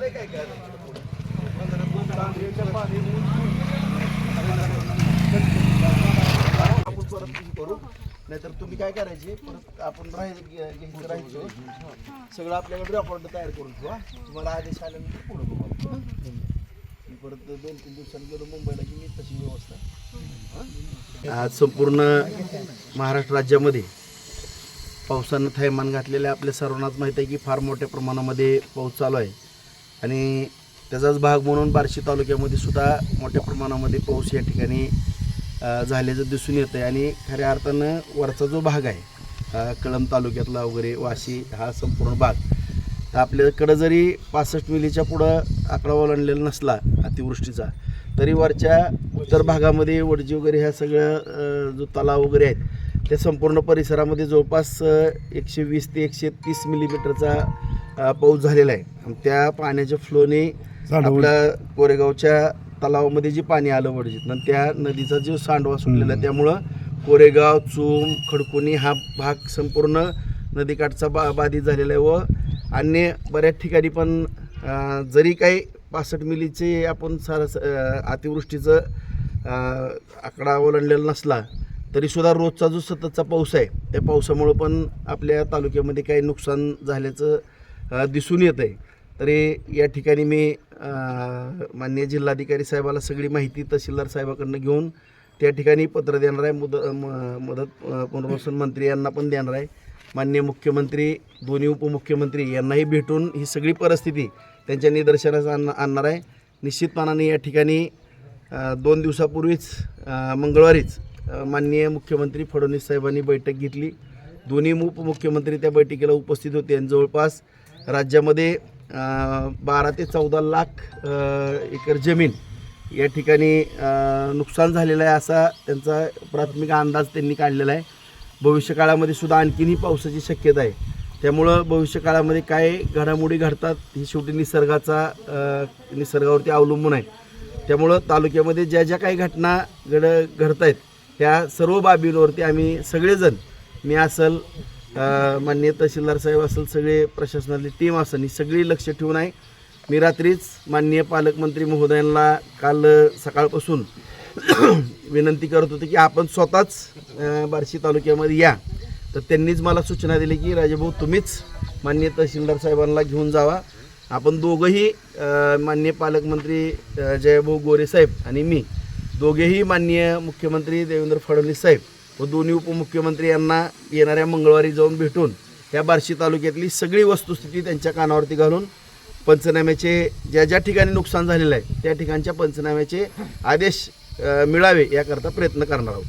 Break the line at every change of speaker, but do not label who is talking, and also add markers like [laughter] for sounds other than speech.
काय काय आपण परत करू नाहीतर तुम्ही काय करायचे परत आपण राहायचं राहायचो. सगळं आपल्याकडे रेकॉर्ड तयार करून ठेवा. तुम्हाला आदेश आल्यानंतर पुढे बघा परत दोन तीन दिवसांनी गेलो मुंबईला की मी तशी व्यवस्था आज संपूर्ण महाराष्ट्र राज्यामध्ये पावसानं थैमान घातलेलं आपल्या सर्वांनाच माहीत आहे की फार मोठ्या प्रमाणामध्ये पाऊस चालू आहे. आणि त्याचाच भाग म्हणून बार्शी तालुक्यामध्ये सुद्धा मोठ्या प्रमाणामध्ये पाऊस या ठिकाणी झाल्याचं दिसून येतं आहे आणि खऱ्या अर्थानं वरचा जो भाग आहे कळम कळंब तालुक्यातला वगैरे वाशी हा संपूर्ण भाग तर आपल्याकडं जरी पासष्ट मिलीच्या पुढं आकडा ओलांडलेला नसला अतिवृष्टीचा तरी वरच्या उत्तर भागामध्ये वडजी वगैरे ह्या सगळं जो तलाव वगैरे आहेत त्या संपूर्ण परिसरामध्ये जवळपास एकशे वीस ते एकशे तीस मिलीमीटरचा पाऊस झालेला आहे. त्या पाण्याच्या फ्लोने आपल्या कोरेगावच्या तलावामध्ये जे पाणी आलं वडजीत त्या नदीचा जो सांडवा सुटलेला आहे त्यामुळं कोरेगाव चूम खडकुनी हा भाग संपूर्ण नदीकाठचा बा बाधित झालेला आहे व अन्य बऱ्याच ठिकाणी पण जरी काही पासष्ट मिलीचे आपण सारस अतिवृष्टीचं आकडा ओलांडलेला नसला तरीसुद्धा रोजचा जो सततचा पाऊस आहे त्या पावसामुळं पण आपल्या तालुक्यामध्ये काही नुकसान झाल्याचं दिसून येत आहे तरी या ठिकाणी मी मान्य माननीय जिल्हाधिकारी साहेबाला सगळी माहिती तहसीलदार साहेबाकडनं घेऊन त्या ठिकाणी पत्र देणार आहे. मुद म- मदत पुनर्वसन मंत्री यांना पण देणार आहे. मान्य मुख्यमंत्री दोन्ही उपमुख्यमंत्री यांनाही भेटून ही सगळी परिस्थिती त्यांच्या निदर्शनास आण आणणार आहे. निश्चितपणाने या ठिकाणी दोन दिवसापूर्वीच मंगळवारीच माननीय मुख्यमंत्री फडणवीस साहेबांनी बैठक घेतली. दोन्ही उपमुख्यमंत्री त्या बैठकीला उपस्थित होते आणि जवळपास राज्यामध्ये बारा ते चौदा लाख एकर जमीन या ठिकाणी नुकसान झालेलं आहे असा त्यांचा प्राथमिक अंदाज त्यांनी काढलेला आहे. भविष्यकाळामध्ये सुद्धा आणखीनही पावसाची शक्यता आहे. त्यामुळं भविष्यकाळामध्ये काय घडामोडी घडतात ही शेवटी निसर्गाचा निसर्गावरती अवलंबून आहे. त्यामुळं तालुक्यामध्ये ज्या ज्या काही घटना घड घडत आहेत त्या सर्व बाबींवरती आम्ही सगळेजण मी असल माननीय तहसीलदार साहेब असेल सगळे प्रशासनातली टीम असेल ही सगळी लक्ष ठेवून आहे. मी रात्रीच माननीय पालकमंत्री महोदयांना काल सकाळपासून [clears throat] विनंती करत होते की आपण स्वतःच बार्शी तालुक्यामध्ये या. तर त्यांनीच मला सूचना दिली की राजेभाऊ तुम्हीच माननीय तहसीलदार साहेबांना घेऊन जावा. आपण दोघंही माननीय पालकमंत्री जयभाऊ गोरे साहेब आणि मी दोघेही माननीय मुख्यमंत्री देवेंद्र फडणवीस साहेब व दोन्ही उपमुख्यमंत्री यांना येणाऱ्या मंगळवारी जाऊन भेटून या बार्शी तालुक्यातली सगळी वस्तुस्थिती त्यांच्या कानावरती घालून पंचनाम्याचे ज्या ज्या ठिकाणी नुकसान झालेलं आहे त्या ठिकाणच्या पंचनाम्याचे आदेश मिळावे याकरता प्रयत्न करणार आहोत.